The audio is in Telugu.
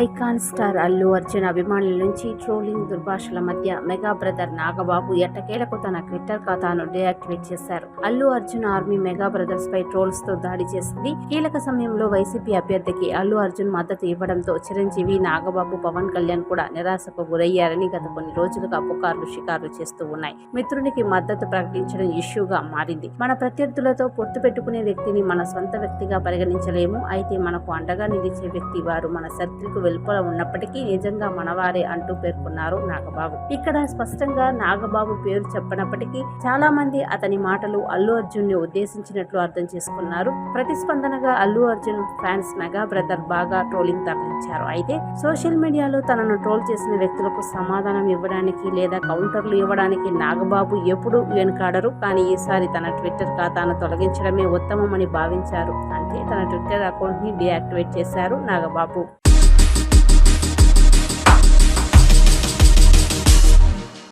ఐకాన్ స్టార్ అల్లు అర్జున్ అభిమానుల నుంచి ట్రోలింగ్ దుర్భాషల మధ్య మెగా బ్రదర్ నాగబాబు ఎట్టకేలకు తన ట్విట్టర్ ఖాతాను డీయాక్టివేట్ చేశారు. Allu Arjun army mega brothers పై ట్రోల్స్తో దాడి చేసింది. కీలక సమయంలో వైసీపీ అభ్యర్థికి అల్లు అర్జున్ మద్దతు ఇవ్వడంతో చిరంజీవి నాగబాబు పవన్ కళ్యాణ్ కూడా నిరాశకు గురయ్యారని గత కొన్ని రోజులుగా పుకార్లు షికార్లు చేస్తూ ఉన్నాయి. మిత్రునికి మద్దతు ప్రకటించడం ఇష్యూగా మారింది. మన ప్రత్యర్థులతో పొత్తు పెట్టుకునే వ్యక్తిని మన సొంత వ్యక్తిగా పరిగణించలేము. అయితే మనకు అండగా నిలిచే వ్యక్తి వారు మన సర్కిల్కు వెలుపల ఉన్నప్పటికీ నిజంగా మనవారే అంటూ పేర్కొన్నారు నాగబాబు. ఇక్కడ స్పష్టంగా నాగబాబు పేరు చెప్పనప్పటికీ చాలా మంది అతని మాటలు అల్లు అర్జున్ని ఉద్దేశించినట్లు అర్థం చేసుకున్నారు. ప్రతిస్పందనగా Allu Arjun fans mega brother బాగా ట్రోలింగ్ తరలించారు. అయితే సోషల్ మీడియాలో తనను ట్రోల్ చేసిన వ్యక్తులకు సమాధానం ఇవ్వడానికి లేదా కౌంటర్లు ఇవ్వడానికి నాగబాబు ఎప్పుడూ వెనుకాడరు. కానీ ఈసారి తన ట్విట్టర్ ఖాతాను తొలగించడమే ఉత్తమమని భావించారు. అంటే తన ట్విట్టర్ అకౌంట్ని డియాక్టివేట్ చేశారు నాగబాబు.